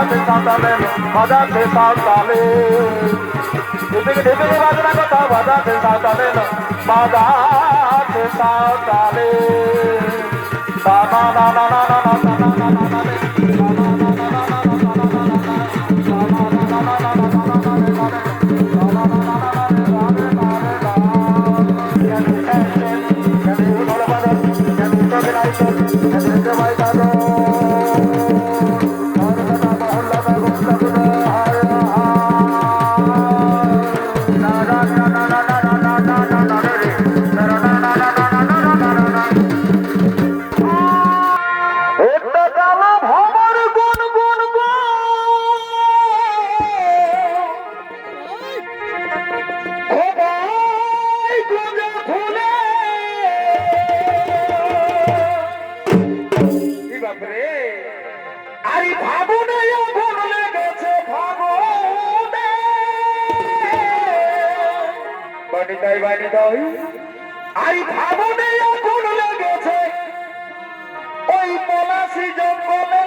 বাজাতে সাঁতালে বাজাতে সাঁতালে। এদিকে ঢেকে বাজনা কথা, বাজাতে সাঁতালে বাজাতে সাঁতালে। না না না না না না। বানি তাই বানি তাই আরে ভাবনে আগুন লেগেছে। ওই পলাশি জঙ্গলে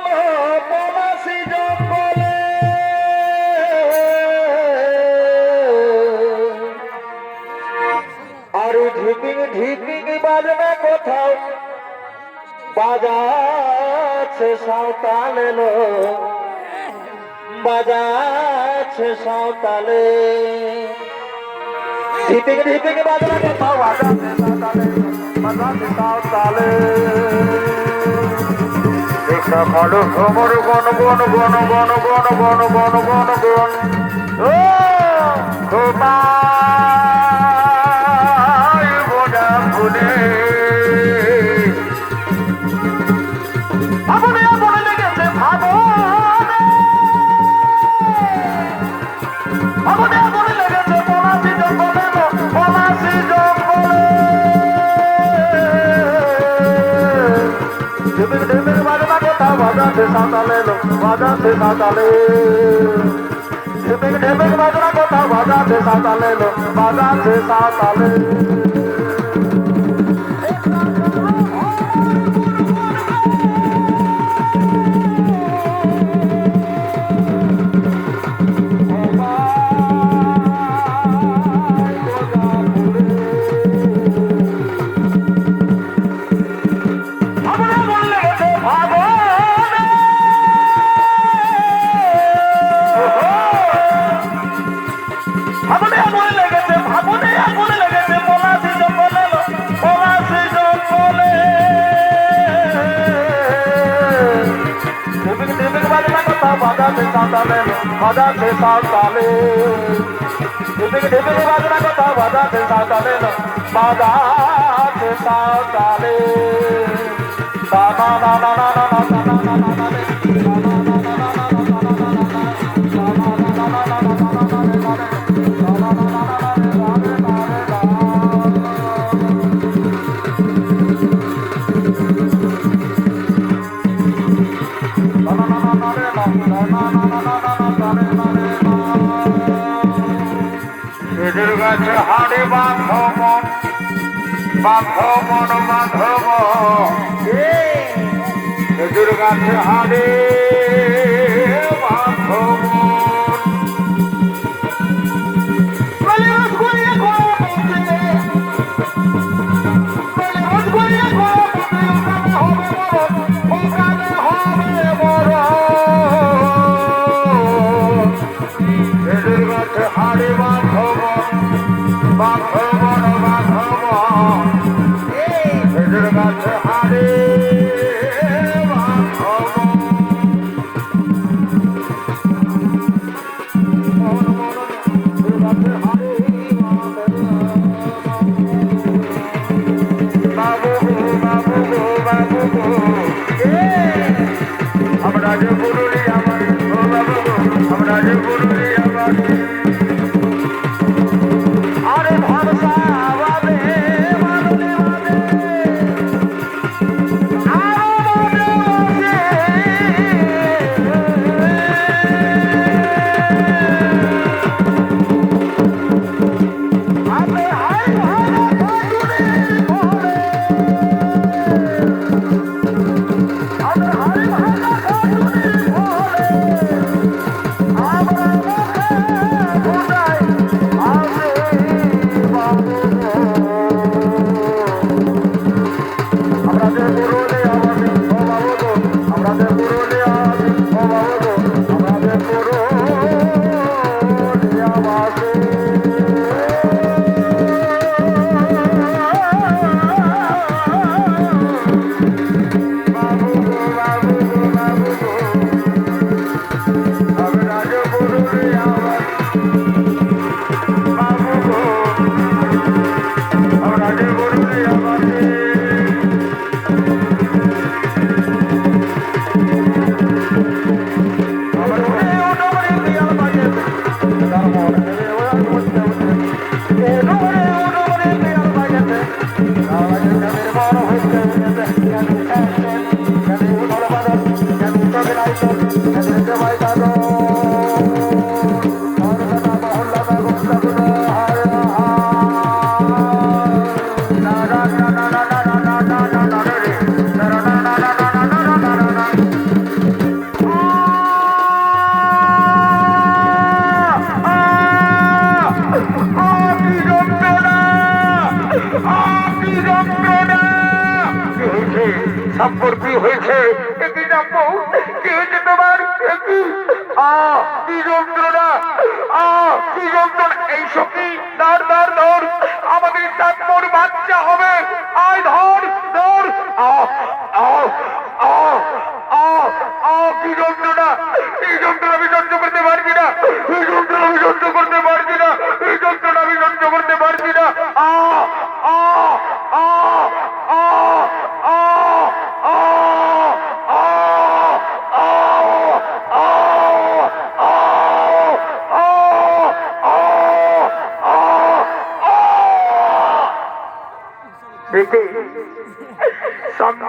পলাশি জঙ্গলে। আর ঢিপিং ঢিপিং বাজনা কোথাও? বাজাচ্ছে সাঁওতালে লো বাজাচ্ছে সাঁওতালে। ঢিপিং ঢিপিং বাজনা কোথাও বাজাচ্ছে সাঁওতালে বাজাচ্ছে সাঁওতালে একটা ভালো খবর গণ গণ গণ গণ গণ গণ গণ গণ গণ ও তোমায় সাঁতালে ঢিপিক ঢিপিক বাজনা কথা বাজাতে সাঁতালে বাজাতে সাঁতালে। পাবেন বাজাতে সাঁওতালে। ঢেপে ঢেপে বাজনা কথা, বাজাতে সাঁওতালে বাজাতে সাঁওতালে। না না না না না না। বাধব বাধব মাধব দুর্গা হারে বাধব হয়েছে একই জাম্বু কি হয়েছে কি কি আমাদের বাচ্চা হবে। আয় ধর ধর আ আ আ আ আ কি যন্ত্রণা এই যন্ত্রণা আমি সহ্য করতে পারছি না এই যন্ত্রণা আমি সহ্য করতে পারছি না এই যন্ত্রণা আমি সহ্য করতে পারছি না আ আ আ আ আ আ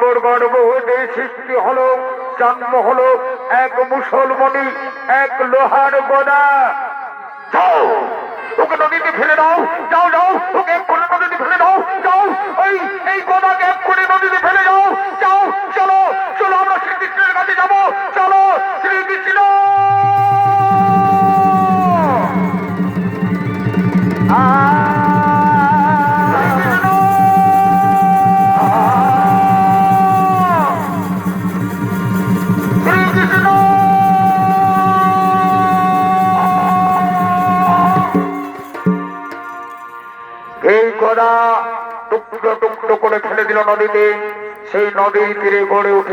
গর্ব সৃষ্টি হলো, জন্ম হলো এক মুসলমানি এক লোহার গোদা। ওকে নদীতে ফেলে দাও, যাও যাও, ওকে এক করে নদীতে ফেলে দাও, যাও, এই এই এক করে নদীতে ফেলে দাও। নদীতে সেই নদীর তীরে গড়ে উঠে